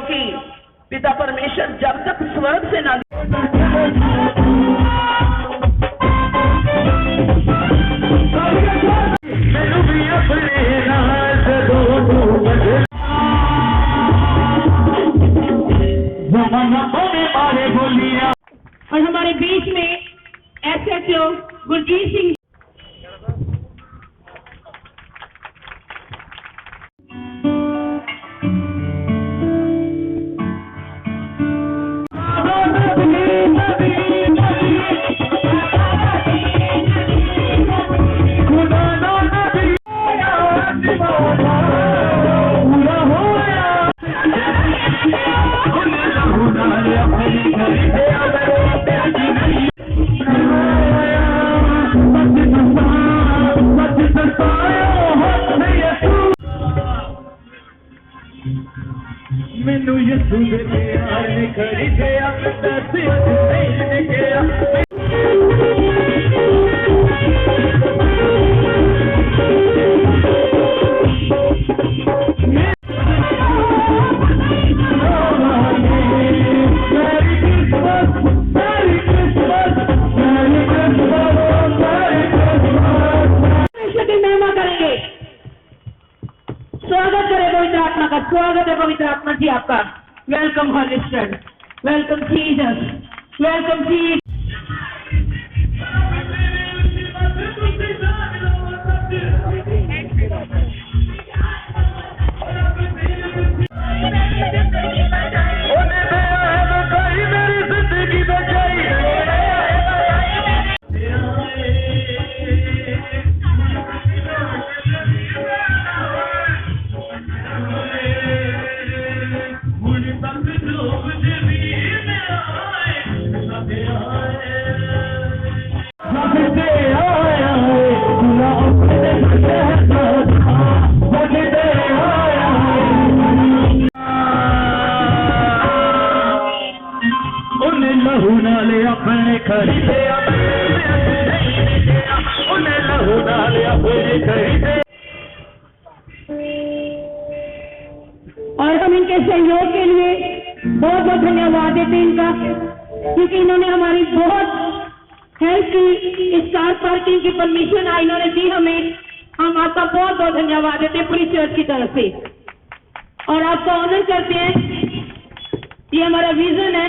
क्योंकि पिता परमेश्वर जब तक स्वर्ग से ना ਮੈਨੂੰ ਯਿਸੂ ਦੇ ਪਿਆਰ ਨੇ ਖਰੀਦਿਆ ਦੱਸਿਆ ਨਹੀਂ ਨਿਕਿਆ स्वागत है पवित्र आत्मा जी आपका welcome holy welcome Jesus welcome ji ले अपने अपने खरीदे और हम इनके सहयोग के लिए बहुत बहुत धन्यवाद देते हैं इनका क्योंकि इन्होंने हमारी बहुत हेल्प की इस कार पार्किंग की परमिशन आई इन्होंने दी हमें हम आपका बहुत बहुत धन्यवाद देते हैं पूरी चर्च की तरफ से और आपका ऑनर करते हैं ये हमारा विजन है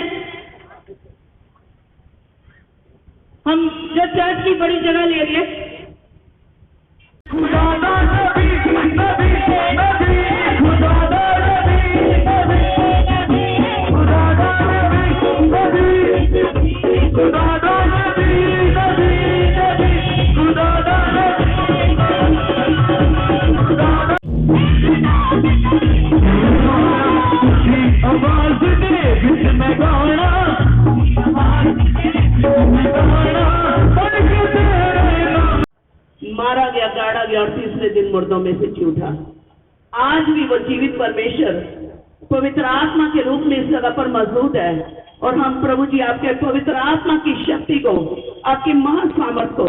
हम जब चर्च की बड़ी जगह ले रही है आवाज़ दे गाना मारा गया गाड़ा गया और तीसरे दिन मुर्दों में से जी उठा आज भी वो जीवित परमेश्वर पवित्र आत्मा के रूप में इस जगह पर मौजूद है और हम प्रभु जी आपके पवित्र आत्मा की शक्ति को आपकी महासामर्थ को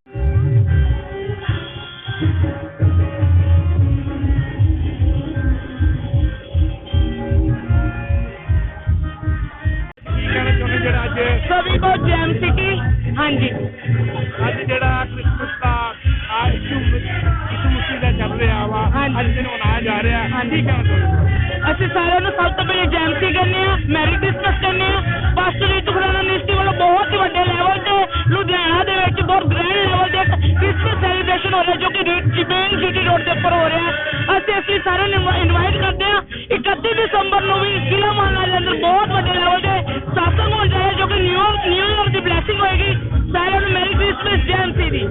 मैचिंग होगी सायद मेरी क्रिसमस जैम सीरी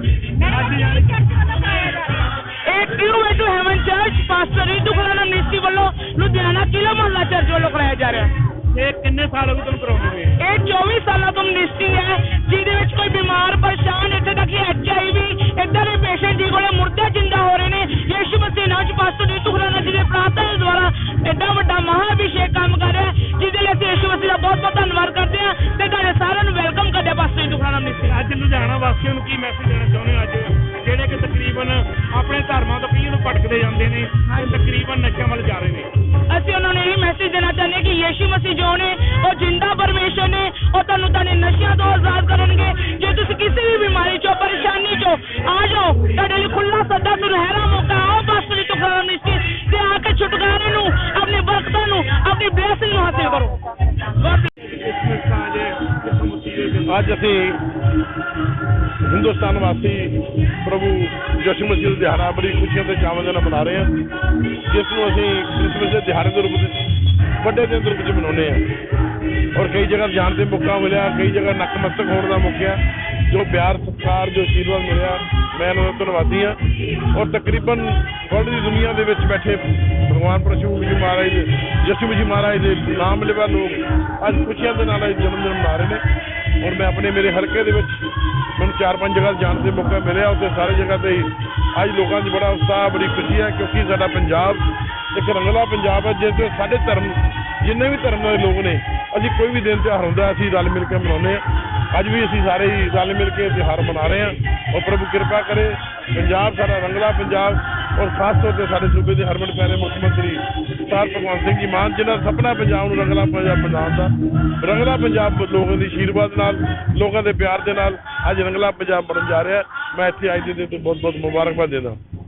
एक क्यू है to heaven church pastor Ritu Khurana ministry वालों लुधियाना किला मोहल्ला चर्च वालों कराया जा रहा है ਇਹ ਕਿੰਨੇ ਸਾਲ ਹੋ ਤੁਮ ਕਰੋਗੇ ਇਹ 24 ਸਾਲਾਂ ਤੋਂ ਮਿਨਿਸਟਰੀ ਹੈ ਜਿਹਦੇ ਵਿੱਚ ਕੋਈ ਬਿਮਾਰ ਪਰੇਸ਼ਾਨ ਇੱਥੇ ਤੱਕ ਕਿ ਐਚਆਈਵੀ ਇਦਾਂ ਦੇ ਪੇਸ਼ੈਂਟ ਜੀ ਕੋਲੇ ਮੁਰਦਾ ਜਿੰਦਾ ਹੋ ਰਹੇ ਨੇ ਯਿਸੂ ਮਸੀਹ ਨਾਲ ਪਾਸਟਰ ਨੀਤੂ ਖੁਰਾਨਾ ਜੀ ਦੇ ਪ੍ਰਾਰਥਨਾ ਦੁਆਰਾ ਐਡਾ ਵੱਡਾ ਮਹਾਭਿਸ਼ੇਕ ਕੰਮ ਕਰ ਬੱਚਿਆਂ ਨੂੰ ਕੀ ਮੈਸੇਜ ਦੇਣਾ ਚਾਹੁੰਦੇ ਹੋ ਅੱਜ ਜਿਹੜੇ ਕਿ ਤਕਰੀਬਨ ਆਪਣੇ ਧਰਮਾਂ ਤੋਂ ਪੀਣ ਨੂੰ ਪਟਕਦੇ ਜਾਂਦੇ ਨੇ ਤੇ ਤਕਰੀਬਨ ਨਸ਼ਿਆਂ ਵੱਲ ਜਾ ਰਹੇ ਨੇ ਅਸੀਂ ਉਹਨਾਂ ਨੂੰ ਇਹ ਮੈਸੇਜ ਦੇਣਾ ਚਾਹੁੰਦੇ ਕਿ ਯੀਸ਼ੂ ਮਸੀਹ ਜੋ ਨੇ ਉਹ ਜਿੰਦਾ ਪਰਮੇਸ਼ਰ ਨੇ ਉਹ ਤੁਹਾਨੂੰ ਤੁਹਾਡੇ ਨਸ਼ਿਆਂ ਤੋਂ ਆਜ਼ਾਦ ਕਰਨਗੇ ਜੇ ਤੁਸੀਂ ਕਿਸੇ ਵੀ ਬਿਮਾਰੀ ਚੋਂ ਪਰੇਸ਼ਾਨੀ ਚੋਂ ਆ ਜਾਓ ਤੁਹਾਡੇ ਲਈ ਖੁੱਲਾ ਸੱਦਾ ਰਹਿਰਾ ਮੌਕਾ ਆਓ ਬਸ ਤੋਂ ਖੜਾ ਨਹੀਂ ਤੇ ਆ ਕੇ ਛੁਟਕਾਰੇ ਨੂੰ ਆਪਣੇ ਬਖਤਾਂ ਨੂੰ ਆਪਣੀ ਬੇਸਿੰਗ ਨੂੰ ਹਾਸਿਲ ਕਰੋ ਅੱਜ ਅਸੀਂ ਹਿੰਦੁਸਤਾਨ ਵਾਸੀ ਪ੍ਰਭੂ ਜਸ਼ਨ ਮਸੀਹ ਦੇ ਹਰਾ ਬੜੀ ਖੁਸ਼ੀਆਂ ਤੇ ਚਾਵਾਂ ਦੇ ਨਾਲ ਮਨਾ ਰਹੇ ਹਾਂ ਜਿਸ ਨੂੰ ਅਸੀਂ ਕ੍ਰਿਸਮਸ ਦੇ ਦਿਹਾੜੇ ਦੇ ਰੂਪ ਵਿੱਚ ਵੱਡੇ ਦਿਨ ਦੇ ਰੂਪ ਵਿੱਚ ਮਨਾਉਂਦੇ ਹਾਂ ਔਰ ਕਈ ਜਗ੍ਹਾ ਜਾਣ ਦੇ ਮੌਕਾ ਮਿਲਿਆ ਕਈ ਜਗ੍ਹਾ ਨਕਮਸਤਕ ਹੋਣ ਦਾ ਮੌਕਾ ਜੋ ਪਿਆਰ ਸਤਕਾਰ ਜੋ ਅਸ਼ੀਰਵਾਦ ਮਿਲਿਆ ਮੈਂ ਉਹਨਾਂ ਦਾ ਧੰਨਵਾਦੀ ਆ ਔਰ ਤਕਰੀਬਨ ਵਰਲਡ ਦੀ ਦੁਨੀਆ ਦੇ ਵਿੱਚ ਬੈਠੇ ਭਗਵਾਨ ਪ੍ਰਸ਼ੂ ਜੀ ਮਹਾਰਾਜ ਦੇ ਯਸ਼ੂ ਜੀ ਮਹਾਰਾਜ ਦੇ ਨਾਮ ਲਿਵਾ ਲੋਕ ਅੱਜ ਖੁਸ਼ੀਆਂ ਦੇ ਨਾਲ ਜਨਮ ਦਿਨ ਮਨਾ ਰਹੇ ਨੇ ਔਰ ਮੈਂ ਆਪਣੇ ਮੇਰੇ ਹਲਕੇ ਦੇ ਵਿੱਚ ਮੈਨੂੰ ਚਾਰ ਪੰਜ ਜਗ੍ਹਾ ਜਾਣ ਦੇ ਮੌਕਾ ਮਿਲਿਆ ਉੱਥੇ ਸਾਰੇ ਜਗ੍ਹਾ ਤੇ ਅੱਜ ਲੋਕਾਂ 'ਚ ਬੜਾ ਉਤਸ਼ਾਹ ਬੜੀ ਖੁਸ਼ੀ ਹੈ ਕਿਉਂਕਿ ਸਾਡਾ ਪੰਜਾਬ ਇੱਕ ਰੰਗਲਾ ਪੰਜਾਬ ਹੈ ਜਿਸ ਸਾਡੇ ਧਰਮ ਜਿੰਨੇ ਵੀ ਧਰਮ ਦੇ ਲੋਕ ਨੇ ਅਸੀਂ ਕੋਈ ਵੀ ਦਿਨ ਤਿਉਹਾਰ ਹੁੰਦਾ ਅਸੀਂ ਰਲ ਮਿਲ ਕੇ ਮਨਾਉਂਦੇ ਆ ਅੱਜ ਵੀ ਅਸੀਂ ਸਾਰੇ ਹੀ ਰਲ ਮਿਲ ਕੇ ਤਿਹਾਰ ਮਨਾ ਰਹੇ ਹਾਂ ਉਹ ਪ੍ਰਭੂ ਕਿਰਪਾ ਕਰੇ ਪੰਜਾਬ ਸਾਡਾ ਰੰਗਲਾ ਪੰਜਾਬ ਔਰ ਖਾਸ ਤੌਰ ਤੇ ਸਾਡੇ ਸੂਬੇ ਦੇ ਹਰਮਨ ਪਿਆਰੇ ਮੁੱਖ ਮੰਤਰੀ ਸਰ ਭਗਵੰਤ ਸਿੰਘ ਜੀ ਮਾਨ ਜਿਨ੍ਹਾਂ ਦਾ ਸੁਪਨਾ ਪੰਜਾਬ ਨੂੰ ਰੰਗਲਾ ਪੰਜਾਬ ਬਣਾਉਣ ਦਾ ਰੰਗਲਾ ਪੰਜਾਬ ਲੋਕਾਂ ਦੀ ਅਸ਼ੀਰਵਾਦ ਨਾਲ ਲੋਕਾਂ ਦੇ ਪਿਆਰ ਦੇ ਨਾਲ ਅੱਜ ਰੰਗਲਾ ਪੰਜਾਬ ਬਣਨ ਜਾ ਰਿਹਾ ਮੈਂ ਇੱਥੇ ਅੱਜ ਦੇ ਤੇ ਬਹੁਤ ਬਹੁਤ ਮੁਬਾਰਕਬਾਦ ਦਿੰਦਾ